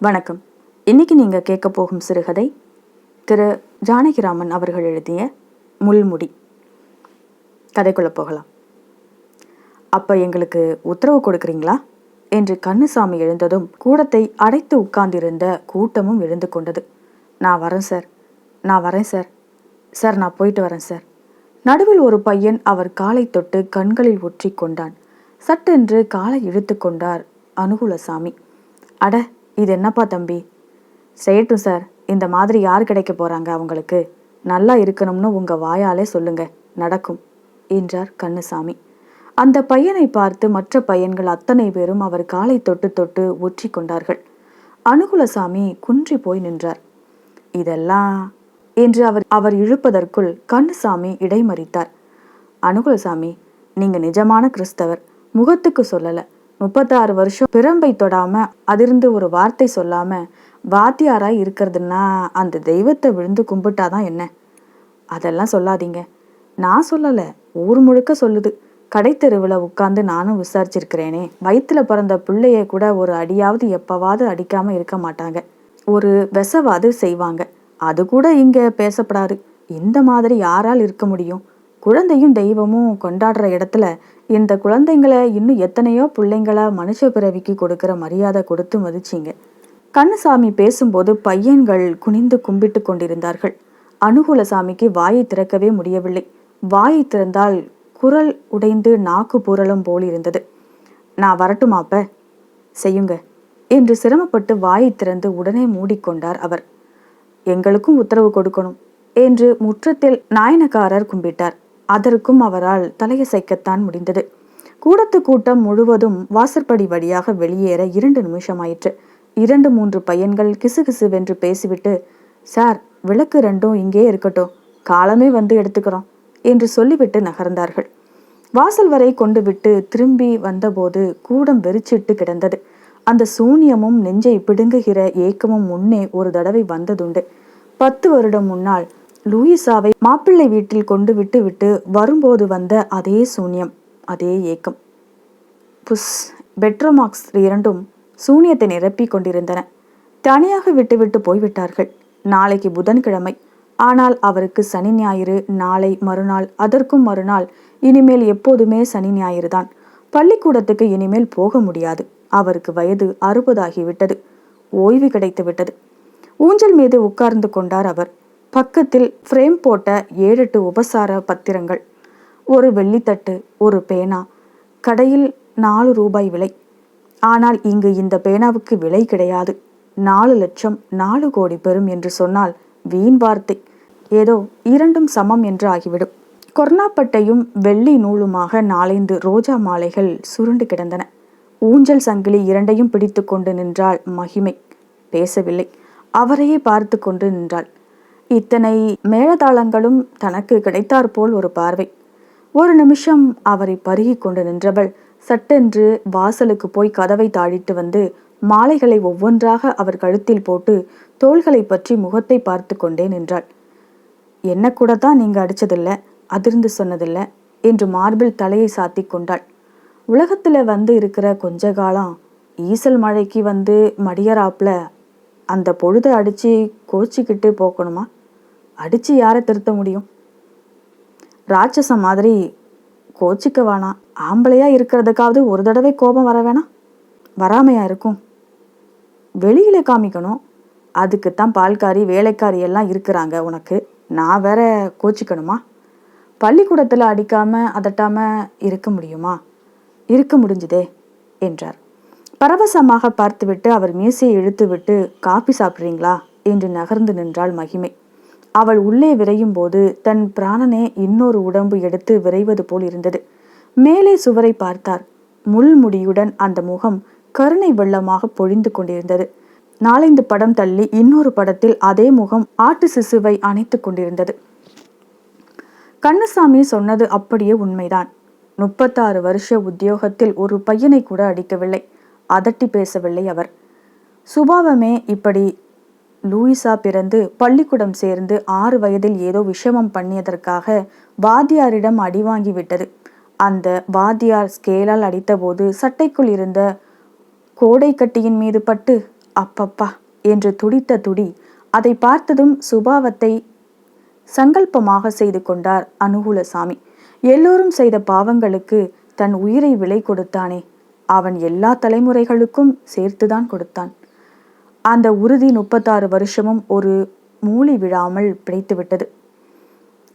வணக்கம். இன்னைக்கு நீங்கள் கேட்க போகும் சிறுகதை திரு. ஜானகிராமன் அவர்கள் எழுதிய முள்முடி. கதைக்குள்ள போகலாம். அப்போ எங்களுக்கு உத்தரவு கொடுக்குறீங்களா? என்று கண்ணுசாமி எழுந்ததும் கூடத்தை அடைத்து உட்கார்ந்திருந்த கூட்டமும் எழுந்து கொண்டது. நான் வரேன் சார். நான் வரேன் சார். சார் நான் போயிட்டு வரேன் சார். நடுவில் ஒரு பையன் அவர் காலை தொட்டு கண்களில் ஒற்றி கொண்டான். சட்டென்று காலை இழுத்து கொண்டார் அனுகுலசாமி. அட இது என்னப்பா தம்பி? செய்யட்டும் சார் இந்த மாதிரி யார் கிடைக்க போறாங்க அவங்களுக்கு? நல்லா இருக்கணும்னு உங்க வாயாலே சொல்லுங்க. நடக்கும் என்றார் கண்ணுசாமி. அந்த பையனை பார்த்து மற்ற பையன்கள் அத்தனை பேரும் அவர் காலை தொட்டு தொட்டு ஒற்றி கொண்டார்கள். அனுகுலசாமி குன்றி போய் நின்றார். இதெல்லாம் என்று அவர் அவர் இழுப்பதற்குள் கண்ணுசாமி இடைமறித்தார். அனுகுலசாமி நீங்க நிஜமான கிறிஸ்தவர். முகத்துக்கு சொல்லலை. முப்பத்தாறு வருஷம் பிரம்பை தொடாம அதிர்ந்து ஒரு வார்த்தை சொல்லாம வாத்தியாராய் இருக்கிறதுன்னா அந்த தெய்வத்தை விழுந்து கும்பிட்டாதான் என்ன? அதெல்லாம் சொல்லாதீங்க. நான் சொல்லல ஊர் முழுக்க சொல்லுது. கடைத்தெருவில் உட்காந்து நானும் விசாரிச்சிருக்கிறேனே. வயிற்றுல பிறந்த பிள்ளைய கூட ஒரு அடியாவது எப்பவாவது அடிக்காம இருக்க மாட்டாங்க. ஒரு விசவாது செய்வாங்க. அது கூட இங்க பேசப்படாது. இந்த மாதிரி யாரால் இருக்க முடியும்? குழந்தையும் தெய்வமும் கொண்டாடுற இடத்துல இந்த குழந்தைங்களை இன்னும் எத்தனையோ பிள்ளைங்களா மனுஷ பிறவிக்கு கொடுக்குற மரியாதை கொடுத்து மதிச்சிங்க. கண்ணசாமி பேசும்போது பையன்கள் குனிந்து கும்பிட்டு கொண்டிருந்தார்கள். அனுகூலசாமிக்கு வாயை திறக்கவே முடியவில்லை. வாயை திறந்தால் குரல் உடைந்து நாக்கு பூரலும் போல் இருந்தது. நான் வரட்டுமாப்ப செய்யுங்க என்று சிரமப்பட்டு வாயை திறந்து உடனே மூடிக்கொண்டார் அவர். எங்களுக்கும் உத்தரவு கொடுக்கணும் என்று முற்றத்தில் நாயனக்காரர் கும்பிட்டார். அதற்கும் அவரால் தலையசைக்கத்தான் முடிந்தது. கூடத்து கூட்டம் முழுவதும் வாசற்படி வழியாக வெளியேற இரண்டு நிமிஷமாயிற்று. இரண்டு மூன்று பையன்கள் கிசுகிசுவென்று பேசிவிட்டு சார் விளக்கு ரெண்டும் இங்கே இருக்கட்டும். காலமே வந்து எடுத்துக்கிறோம் என்று சொல்லிவிட்டு நகர்ந்தார்கள். வாசல் வரை கொண்டு விட்டு திரும்பி வந்தபோது கூடம் வெறிச்சிட்டு கிடந்தது. அந்த சூனியமும் நெஞ்சை பிடுங்குகிற ஏக்கமும் முன்னே ஒரு தடவை வந்ததுண்டு. பத்து வருடம் முன்னால் லூயிசாவை மாப்பிள்ளை வீட்டில் கொண்டு விட்டு விட்டு வரும்போது வந்த அதே சூன்யம் அதே ஏக்கம். புஸ் பெட்ரோமாக்ஸ் இரண்டும் சூனியத்தை நிரப்பி கொண்டிருந்தன. தனியாக விட்டுவிட்டு போய்விட்டார்கள் நாளைக்கு புதன்கிழமை. ஆனால் அவருக்கு சனி ஞாயிறு நாளை மறுநாள் அதற்கும் மறுநாள் இனிமேல் எப்போதுமே சனி ஞாயிறு தான் பள்ளிக்கூடத்துக்கு இனிமேல் போக முடியாது. அவருக்கு வயது அறுபதாகிவிட்டது. ஓய்வு கிடைத்து விட்டது ஊஞ்சல் மீது உட்கார்ந்து கொண்டார் அவர். பக்கத்தில் ஃப்ரேம் போட்ட ஏழெட்டு உபசார பத்திரங்கள். ஒரு வெள்ளித்தட்டு ஒரு பேனா. கடையில் நாலு ரூபாய் விலை. ஆனால் இங்கு இந்த பேனாவுக்கு விலை கிடையாது. நாலு லட்சம் நாலு கோடி பெறும் என்று சொன்னால் வீண் வார்த்தை. ஏதோ இரண்டும் சமம் என்று ஆகிவிடும். கொர்ணாப்பட்டையும் வெள்ளி நூலுமாக நாலைந்து ரோஜா மாலைகள் சுருண்டு கிடந்தன. ஊஞ்சல் சங்கிலி இரண்டையும் பிடித்து கொண்டு நின்றாள் மகிமை. பேசவில்லை. அவரையே பார்த்து கொண்டு நின்றாள். இத்தனை மேளதாளங்களும் தனக்கு கிடைத்தாற்போல் ஒரு பார்வை. ஒரு நிமிஷம் அவரை பருகி கொண்டு நின்றவள் சட்டென்று வாசலுக்கு போய் கதவை தாழிட்டு வந்து மாலைகளை ஒவ்வொன்றாக அவர் கழுத்தில் போட்டு தோள்களை பற்றி முகத்தை பார்த்து கொண்டே நின்றாள். என்ன கூட தான் நீங்க அடிச்சதில்ல? அதிர்ந்து சொன்னதில்ல? என்று மார்பில் தலையை சாத்தி கொண்டாள். உலகத்துல வந்து இருக்கிற கொஞ்ச காலம் ஈசல் மழைக்கு வந்து மடியராப்ல அந்த பொழுதை அடிச்சு கோச்சிக்கிட்டு போக்கணுமா? அடிச்சு யாரை திருத்த முடியும்? ராட்சசம் மாதிரி கோச்சிக்க வேணாம். ஆம்பளையா இருக்கிறதுக்காவது ஒரு தடவை கோபம் வர வேணாம். வராமையா இருக்கும். வெளியில காமிக்கணும். அதுக்குத்தான் பால்காரி வேலைக்காரி எல்லாம் இருக்கிறாங்க உனக்கு. நான் வேற கோச்சிக்கணுமா? பள்ளிக்கூடத்தில் அடிக்காம அதட்டாம இருக்க முடியுமா? இருக்க முடிஞ்சுதே என்றார். பரவசமாக பார்த்துவிட்டு அவர் மீசையை இழுத்துவிட்டு காப்பி சாப்பிட்றீங்களா? என்று நகர்ந்து நின்றாள் மகிமை. அவள் உள்ளே விரையும் போது தன் பிராணனே இன்னொரு உடம்பு எடுத்து விரைவது போல் இருந்தது. மேலே சுவரை பார்த்தார். முள்முடியுடன் அந்த முகம் கருணை வெள்ளமாக பொழிந்து கொண்டிருந்தது. நாலைந்து படம் தள்ளி இன்னொரு படத்தில் அதே முகம் ஆட்டு சிசுவை அணைத்துக் கொண்டிருந்தது. கண்ணசாமி சொன்னது அப்படியே உண்மைதான். முப்பத்தாறு வருஷ உத்தியோகத்தில் ஒரு பையனை கூட அடிக்கவில்லை. அதட்டி பேசவில்லை அவர். சுபாவமே இப்படி லூயிசா பிறந்து பள்ளிக்கூடம் சேர்ந்து ஆறு வயதில் ஏதோ விஷமம் பண்ணியதற்காக வாத்தியாரிடம் அடி வாங்கி விட்டது. அந்த வாத்தியார் ஸ்கேலால் அடித்தபோது சட்டைக்குள் இருந்த கோடை கட்டியின் மீது பட்டு அப்பப்பா என்று துடித்த துடி அதை பார்த்ததும் சுபாவத்தை சங்கல்பமாக செய்து கொண்டார் அனுகூலசாமி. எல்லோரும் செய்த பாவங்களுக்கு தன் உயிரை விலை கொடுத்தானே அவன் எல்லா தலைமுறைகளுக்கும் சேர்த்துதான் கொடுத்தான். அந்த உறுதி முப்பத்தாறு வருஷமும் ஒரு மூளி விழாமல் பிடித்துவிட்டது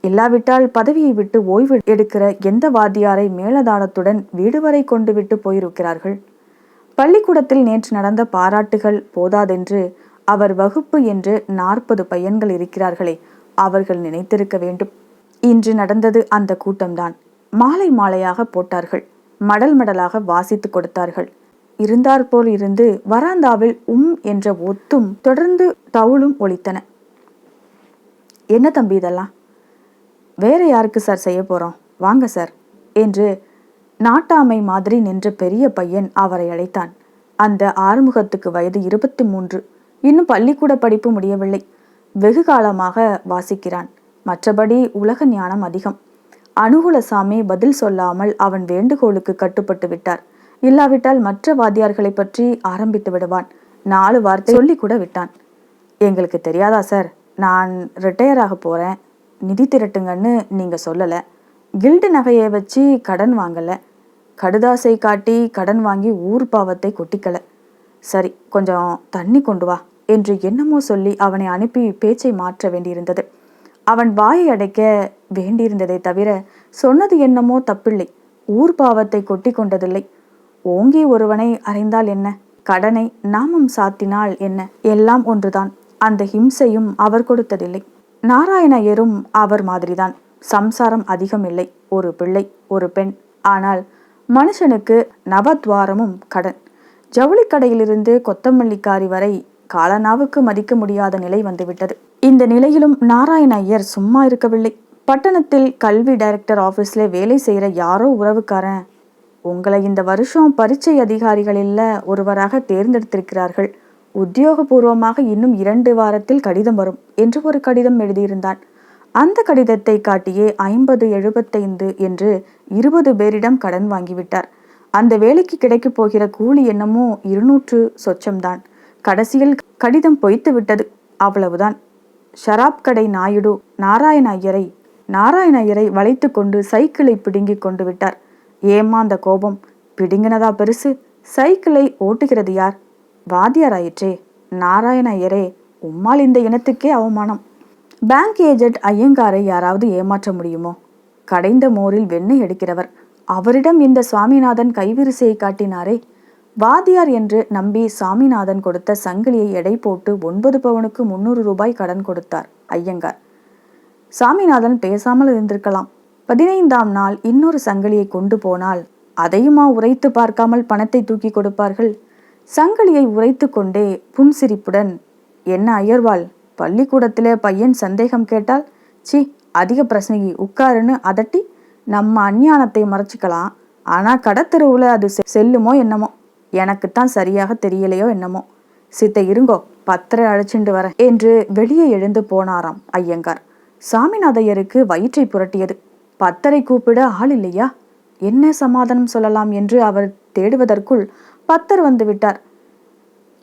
இல்லாவிட்டால் பதவியை விட்டு ஓய்வு எடுக்கிற எந்த வாத்தியாரை மேலதாளத்துடன் வீடு வரை கொண்டு விட்டு போயிருக்கிறார்கள்? பள்ளிக்கூடத்தில் நேற்று நடந்த பாராட்டுகள் போதாதென்று அவர் வகுப்பு என்று நாற்பது பையன்கள் இருக்கிறார்களே அவர்கள் நினைத்திருக்க வேண்டும். இன்று நடந்தது அந்த கூட்டம்தான். மாலை மாலையாக போட்டார்கள். மடல் மடலாக வாசித்து கொடுத்தார்கள். இருந்தாற்போல் இருந்து வராந்தாவில் உம் என்ற ஒத்தும் தொடர்ந்து தவுளும் ஒழித்தன என்ன தம்பி இதெல்லாம்? வேற யாருக்கு சார் செய்ய போறோம்? வாங்க சார் என்று நாட்டாமை மாதிரி நின்ற பெரிய பையன் அவரை அழைத்தான். அந்த ஆறுமுகத்துக்கு வயது இருபத்தி மூன்று. இன்னும் பள்ளிக்கூட படிப்பு முடியவில்லை. வெகு காலமாக வாசிக்கிறான். மற்றபடி உலக ஞானம் அதிகம். அனுகுலசாமி பதில் சொல்லாமல் அவன் வேண்டுகோளுக்கு கட்டுப்பட்டு விட்டார். இல்லாவிட்டால் மற்ற வாத்தியார்களை பற்றி ஆரம்பித்து விடுவான். நாலு வார்த்தை சொல்லி கூட விட்டான். எங்களுக்கு தெரியாதா சார்? நான் ரிட்டையர் ஆக போகிறேன் நிதி திரட்டுங்கன்னு நீங்கள் சொல்லலை. கில்டு நகையை வச்சு கடன் வாங்கலை. கடுதாசை காட்டி கடன் வாங்கி ஊர் பாவத்தை கொட்டிக்கல. சரி கொஞ்சம் தண்ணி கொண்டு வா என்று என்னமோ சொல்லி அவனை அனுப்பி பேச்சை மாற்ற வேண்டியிருந்தது. அவன் வாயை அடைக்க வேண்டியிருந்ததை தவிர சொன்னது என்னமோ தப்பில்லை. ஊர் பாவத்தை கொட்டி கொண்டதில்லை ஓங்கி ஒருவனை அறைந்தால் என்ன? கடனை நாமம் சாத்தினால் என்ன? எல்லாம் ஒன்றுதான். அந்த ஹிம்சையும் அவர் கொடுத்ததில்லை. நாராயணயரும் அவர் மாதிரிதான். சம்சாரம் அதிகம் இல்லை. ஒரு பிள்ளை ஒரு பெண். ஆனால் மனுஷனுக்கு நவத்வாரமும் கடன். ஜவுளி கடையிலிருந்து கொத்தமல்லிக்காரி வரை காலனாவுக்கு மதிக்க முடியாத நிலை வந்துவிட்டது. இந்த நிலையிலும் நாராயண ஐயர் சும்மா இருக்கவில்லை. பட்டணத்தில் கல்வி டைரக்டர் ஆஃபீஸில் வேலை செய்கிற யாரோ உறவுக்காரன் உங்களை இந்த வருஷம் பரீட்சை அதிகாரிகளில் ஒருவராக தேர்ந்தெடுத்திருக்கிறார்கள். உத்தியோகபூர்வமாக இன்னும் இரண்டு வாரத்தில் கடிதம் வரும் என்று ஒரு கடிதம் எழுதியிருந்தான். அந்த கடிதத்தை காட்டியே ஐம்பது எழுபத்தைந்து என்று இருபது பேரிடம் கடன் வாங்கிவிட்டார். அந்த வேலைக்கு கிடைக்கப் போகிற கூலி என்னமோ இருநூற்று சொச்சம்தான். கடைசியில் கடிதம் பொய்த்து விட்டது. அவ்வளவுதான். ஷராப் கடை நாயுடு நாராயண ஐயரை நாராயண ஐயரை வளைத்து கொண்டு சைக்கிளை பிடுங்கி கொண்டு விட்டார். ஏமாந்த கோபம் பிடுங்கினதா பெருசு? சைக்கிளை ஓட்டுகிறது யார்? வாத்தியார் ஆயிற்றே நாராயண ஐயரே உம்மால் இந்த இனத்துக்கே அவமானம். பேங்க் ஏஜென்ட் ஐயங்காரை யாராவது ஏமாற்ற முடியுமோ? கடைந்த மோரில் வெண்ணெய் எடுக்கிறவர். அவரிடம் இந்த சுவாமிநாதன் கைவிரிசையை காட்டினாரே. வாதியார் என்று நம்பி சாமிநாதன் கொடுத்த சங்கிலியை எடை போட்டு ஒன்பது பவனுக்கு முன்னூறு ரூபாய் கடன் கொடுத்தார் ஐயங்கார். சாமிநாதன் பேசாமல் இருந்திருக்கலாம். பதினைந்தாம் நாள் இன்னொரு சங்கிலியை கொண்டு போனால் அதையுமா உரைத்து பார்க்காமல் பணத்தை தூக்கி கொடுப்பார்கள்? சங்கிலியை உரைத்து கொண்டே புன்சிரிப்புடன் என்ன அயர்வாள் பள்ளிக்கூடத்திலே பையன் சந்தேகம் கேட்டால் சி அதிக பிரசங்கி உட்காருன்னு அதட்டி நம்ம அஞ்ஞானத்தை மறைச்சிக்கலாம். ஆனால் கடத்தெருவில் அது செல்லுமோ என்னமோ? எனக்குத்தான் சரியாக தெரியலையோ என்னமோ? சித்த இருங்கோ பத்தரை அழைச்சிண்டு வர என்று வெளியே எழுந்து போனாராம் ஐயங்கார் சாமிநாதையருக்கு வயிற்றை புரட்டியது. பத்தரை கூப்பிட ஆள் இல்லையா? என்ன சமாதானம் சொல்லலாம் என்று அவர் தேடுவதற்குள் பத்தர் வந்து விட்டார்.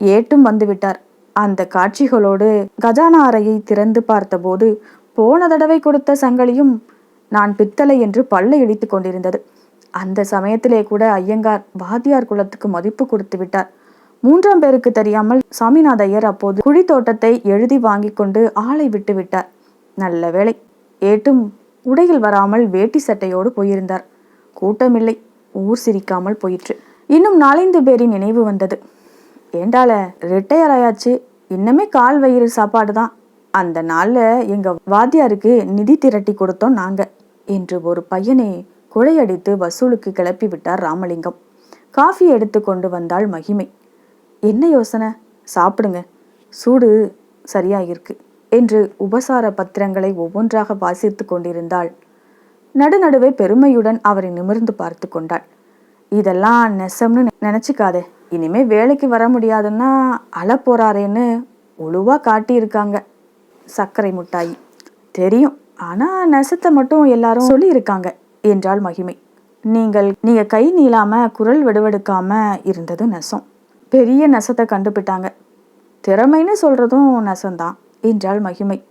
ஏட்டும் வந்து விட்டார். அந்த காட்சிகளோடு கஜானா அறையை திறந்து பார்த்தபோது போன தடவை கொடுத்த சங்கலியும் நான் பித்தளை என்று பல்லை இடித்து கொண்டிருந்தது. அந்த சமயத்திலே கூட ஐயங்கார் வாத்தியார் குலத்துக்கு மதிப்பு கொடுத்து விட்டார். மூன்றாம் பேருக்கு தெரியாமல் சாமிநாத ஐயர் அப்போது குழி தோட்டத்தை எழுதி வாங்கி கொண்டு ஆளை விட்டு விட்டார். நல்ல வேளை. ஏட்டும் உடையில் வராமல் வேட்டி சட்டையோடு போயிருந்தார். கூட்டமில்லை. ஊர் சிரிக்காமல் போயிற்று. இன்னும் நாலைந்து பேரின் நினைவு வந்தது. ஏண்டால ரிட்டையர் ஆயாச்சு. இன்னமே கால் வயிறு சாப்பாடு தான். அந்த நாளில் எங்கள் வாத்தியாருக்கு நிதி திரட்டி கொடுத்தோம் நாங்கள் என்று ஒரு பையனை குழையடித்து வசூலுக்கு கிளப்பி விட்டார் ராமலிங்கம். காஃபி எடுத்து கொண்டு வந்தாள் மகிமை. என்ன யோசனை? சாப்பிடுங்க. சூடு சரியாயிருக்கு. என்று உபசார பத்திரங்களை ஒவ்வொன்றாக வாசித்து கொண்டிருந்தாள். நடுநடுவே பெருமையுடன் அவரை நிமிர்ந்து பார்த்து கொண்டாள். இதெல்லாம் நெசம்னு நினச்சிக்காதே. இனிமே வேலைக்கு வர முடியாதுன்னா அழ போறாரேன்னு ஒழுவா காட்டியிருக்காங்க சர்க்கரை முட்டாயி. தெரியும். ஆனால் நெசத்தை மட்டும் எல்லாரும் சொல்லியிருக்காங்க என்றாள் மகிமை. நீங்கள் நீங்க கை நீளாம குரல் வெடுவெடுக்காம இருந்தது நெசம். பெரிய நெசத்தை கண்டுபிட்டாங்க. திறமைன்னு சொல்கிறதும் நெசந்தான். என்றாள் மகிமை.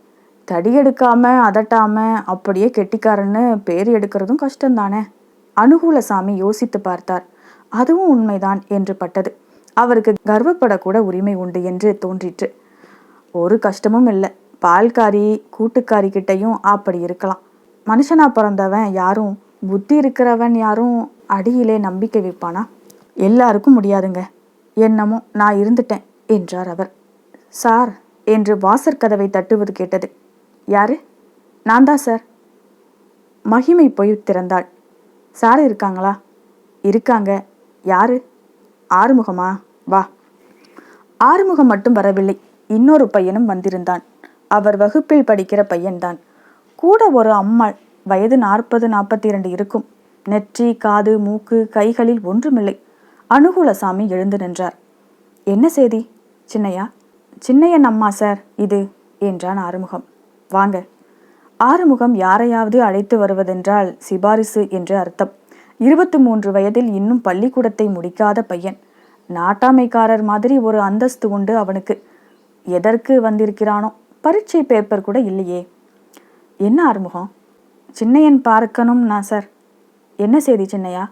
தடி எடுக்காம அதட்டாம அப்படியே கெட்டிக்காரன்னு பேர் எடுக்கிறதும் கஷ்டம்தானே? அனுகூலசாமி யோசித்து பார்த்தார். அதுவும் உண்மைதான் என்று பட்டது. அவருக்கு கர்வப்படக்கூட உரிமை உண்டு என்று தோன்றிற்று. ஒரு கஷ்டமும் இல்லை. பால்காரி கூட்டுக்காரி கிட்டையும் அப்படி இருக்கலாம். மனுஷனா பிறந்தவன் யாரும் புத்தி இருக்கிறவன் யாரும் அடியிலே நம்பிக்கை வைப்பானா? எல்லாருக்கும் முடியாதுங்க. என்னமோ நான் இருந்துட்டேன் என்றார் அவர். சார் என்று வாசற்கதவை தட்டுவது கேட்டது. யாரு? நான் தான் சார். மகிமை போய் திறந்தாள். சார் இருக்காங்களா? இருக்காங்க. யாரு? ஆறுமுகமா? வா. ஆறுமுகம் மட்டும் வரவில்லை. இன்னொரு பையனும் வந்திருந்தான். அவர் வகுப்பில் படிக்கிற பையன்தான். கூட ஒரு அம்மாள். வயது நாற்பது நாற்பத்தி இரண்டு இருக்கும். நெற்றி காது மூக்கு கைகளில் ஒன்றுமில்லை. அனுகூலசாமி எழுந்து நின்றார். என்ன செய்தி? சின்னையா சின்னையன் அம்மா சார் இது என்றான் ஆறுமுகம். வாங்க. ஆறுமுகம் யாரையாவது அழைத்து வருவதென்றால் சிபாரிசு என்று அர்த்தம். இருபத்தி மூன்று வயதில் இன்னும் பள்ளிக்கூடத்தை முடிக்காத பையன். நாட்டாமைக்காரர் மாதிரி ஒரு அந்தஸ்து உண்டு அவனுக்கு. எதற்கு வந்திருக்கிறானோ? பரீட்சை பேப்பர் கூட இல்லையே. என்ன ஆறுமுகம்? சின்னையன் பார்க்கணும்னா சார். என்ன செய்தி சின்னையா?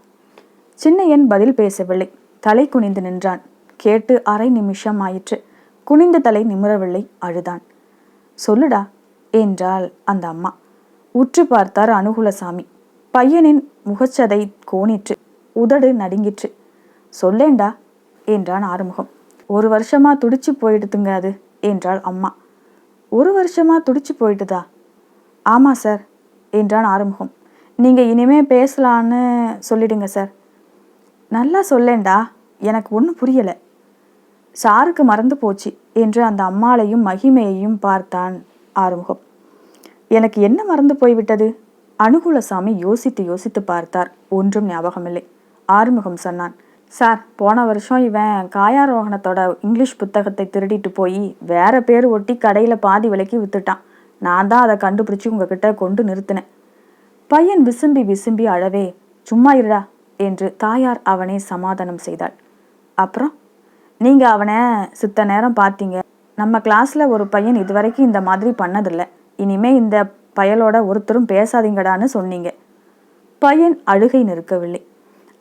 சின்னையன் பதில் பேசவில்லை. தலை குனிந்து நின்றான். கேட்டு அரை நிமிஷம் ஆயிற்று. குனிந்த தலை நிமிரவில்லை அழுதான். சொல்லுடா என்றாள் அந்த அம்மா. உற்று பார்த்தார் அனுகுலசாமி. பையனின் முகச்சதை கோணிற்று உதடு நடுங்கிற்று. சொல்லேண்டா என்றான் ஆறுமுகம். ஒரு வருஷமா துடிச்சு போயிடுதுங்க அது என்றாள் அம்மா. ஒரு வருஷமா துடிச்சு போயிட்டுதா ஆமா சார் என்றான் ஆறுமுகம். நீங்க இனிமே பேசலான்னு சொல்லிடுங்க சார். நல்லா சொல்லேண்டா எனக்கு ஒன்றும் புரியலை. சாருக்கு மறந்து போச்சு என்று அந்த அம்மாளையும் மகிமையையும் பார்த்தான் ஆறுமுகம். எனக்கு என்ன மறந்து போய்விட்டது? அனுகூலசாமி யோசித்து யோசித்து பார்த்தார். ஒன்றும் ஞாபகமில்லை. ஆறுமுகம் சொன்னான் சார் போன வருஷம் இவன் காயாரோகணத்தோட இங்கிலீஷ் புத்தகத்தை திருடிட்டு போய் வேற பேர் ஒட்டி கடையில் பாதி விலைக்கு வித்துட்டான். நான் தான் அதை கண்டுபிடிச்சி உங்ககிட்ட கொண்டு நிறுத்தினேன். பையன் விசும்பி விசும்பி அழவே சும்மா இருடா என்று தாயார் அவனை சமாதானம் செய்தாள். அப்புறம் நீங்கள் அவனை சித்த நேரம் பார்த்தீங்க. நம்ம கிளாஸில் ஒரு பையன் இதுவரைக்கும் இந்த மாதிரி பண்ணதில்லை. இனிமே இந்த பயலோட ஒருத்தரும் பேசாதீங்கடான்னு சொன்னீங்க. பையன் அழுகை நிற்கவில்லை.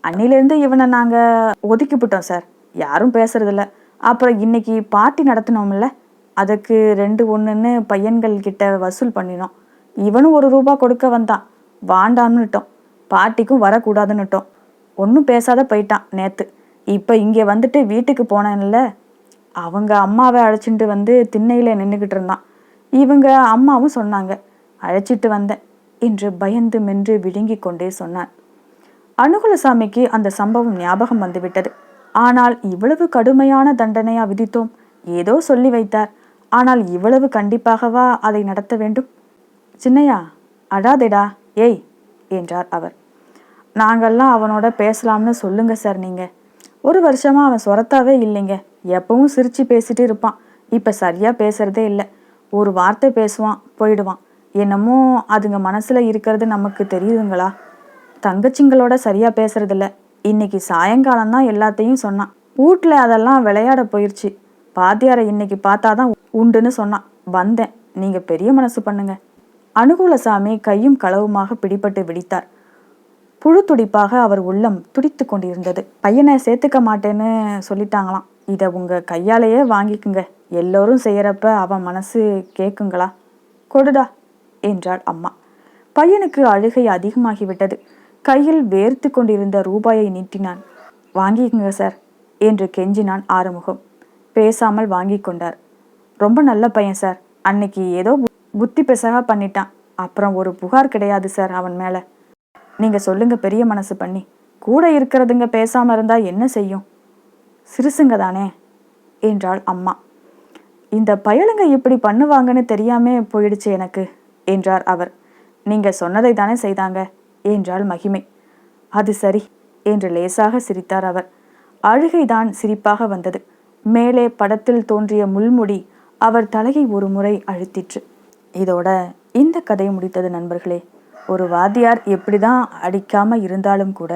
அன்னிலேருந்து இவனை நாங்கள் ஒதுக்கிவிட்டோம் சார். யாரும் பேசுறதில்ல. அப்புறம் இன்னைக்கு பார்ட்டி நடத்தினோம்ல. அதுக்கு ரெண்டு ஒன்றுன்னு பையன்கள் கிட்ட வசூல் பண்ணினோம். இவனும் ஒரு ரூபா கொடுக்க வந்தான். வாண்டான்னுட்டோம். பார்ட்டிக்கும் வரக்கூடாதுன்னுட்டோம். ஒன்றும் பேசாத போயிட்டான் நேற்று இப்போ இங்கே வந்துட்டு வீட்டுக்கு போனேன்ல. அவங்க அம்மாவை அழைச்சிட்டு வந்து திண்ணையில் நின்றுக்கிட்டு இருந்தான். இவங்க அம்மாவும் சொன்னாங்க அழைச்சிட்டு வந்தேன் என்று பயந்து மென்று விழுங்கி கொண்டே சொன்னான். அனுகுலசாமிக்கு அந்த சம்பவம் ஞாபகம் வந்துவிட்டது. ஆனால் இவ்வளவு கடுமையான தண்டனையா விதித்தோம்? ஏதோ சொல்லி வைத்தார். ஆனால் இவ்வளவு கண்டிப்பாகவா அதை நடத்த வேண்டும்? சின்னையா அடாதேடா ஏய் என்றார் அவர். நாங்கள்லாம் அவனோட பேசலாம்னு சொல்லுங்க சார் நீங்கள் ஒரு வருஷமாக அவன் சொரத்தாவே இல்லைங்க. எப்பவும் சிரித்து பேசிட்டு இருப்பான். இப்போ சரியாக பேசுறதே இல்லை. ஒரு வார்த்தை பேசுவான் போயிடுவான். என்னமோ அதுங்க மனசில் இருக்கிறது நமக்கு தெரியுதுங்களா? தங்கச்சிங்களோட சரியாக பேசுறதில்ல. இன்னைக்கு சாயங்காலம் தான் எல்லாத்தையும் சொன்னான். வீட்ல அதெல்லாம் விளையாட போயிடுச்சு பாத்தியாரை இன்னைக்கு பார்த்தாதான் உண்டுன்னு சொன்னான். வந்தேன். நீங்கள் பெரிய மனசு பண்ணுங்க. அனுகூலசாமி கையும் களவுமாக பிடிபட்டு விழித்தார். புழு துடிப்பாக அவர் உள்ளம் துடித்து கொண்டிருந்தது. பையனை சேர்த்துக்க மாட்டேன்னு சொல்லிட்டாங்களாம். இதை உங்க கையாலேயே வாங்கிக்குங்க. எல்லோரும் செய்யறப்ப அவன் மனசு கேட்குங்களா கொடுடா என்றாள் அம்மா. பையனுக்கு அழுகை அதிகமாகிவிட்டது. கையில் வேர்த்து கொண்டிருந்த ரூபாயை நீட்டினான். வாங்கிக்குங்க சார் என்று கெஞ்சினான் ஆறுமுகம். பேசாமல் வாங்கி கொண்டார். ரொம்ப நல்ல பையன் சார். அன்னைக்கு ஏதோ புத்தி பெசகா பண்ணிட்டான். அப்புறம் ஒரு புகார் கிடையாது சார் அவன் மேலே. நீங்க சொல்லுங்க பெரிய மனசு பண்ணி. கூட இருக்கிறதுங்க பேசாம இருந்தா என்ன செய்யும்? சிறுசுங்க தானே? என்றாள் அம்மா. இந்த பயலுங்க இப்படி பண்ணுவாங்கன்னு தெரியாமே போயிடுச்சு எனக்கு என்றார் அவர். நீங்க சொன்னதை தானே செய்தாங்க என்றாள் மகிமை. அது சரி என்று லேசாக சிரித்தார் அவர். அழுகைதான் சிரிப்பாக வந்தது. மேலே படத்தில் தோன்றிய முள்முடி அவர் தலையை ஒரு முறை அழுத்திற்று. இதோட இந்த கதை முடித்தது நண்பர்களே. ஒரு வாத்தியார் எப்படிதான் அடிக்காம இருந்தாலும் கூட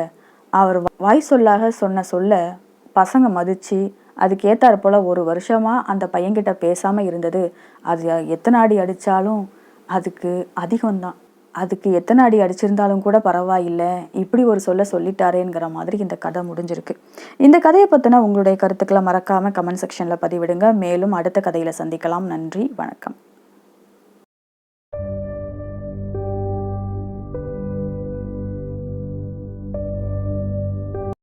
அவர் வாய் சொல்லாக சொன்ன சொல்ல பசங்க மதிச்சு அதுக்கேற்றாற் போல் ஒரு வருஷமாக அந்த பையன்கிட்ட பேசாமல் இருந்தது. அது எத்தனை அடி அடித்தாலும் அதுக்கு அதிகம்தான். அதுக்கு எத்தனை அடி அடிச்சிருந்தாலும் கூட பரவாயில்லை இப்படி ஒரு சொல்ல சொல்லிட்டாரேங்கிற மாதிரி இந்த கதை முடிஞ்சிருக்கு. இந்த கதையை பற்றின உங்களுடைய கருத்துக்களை மறக்காமல் கமெண்ட் செக்ஷனில் பதிவிடுங்க. மேலும் அடுத்த கதையில் சந்திக்கலாம். நன்றி வணக்கம்.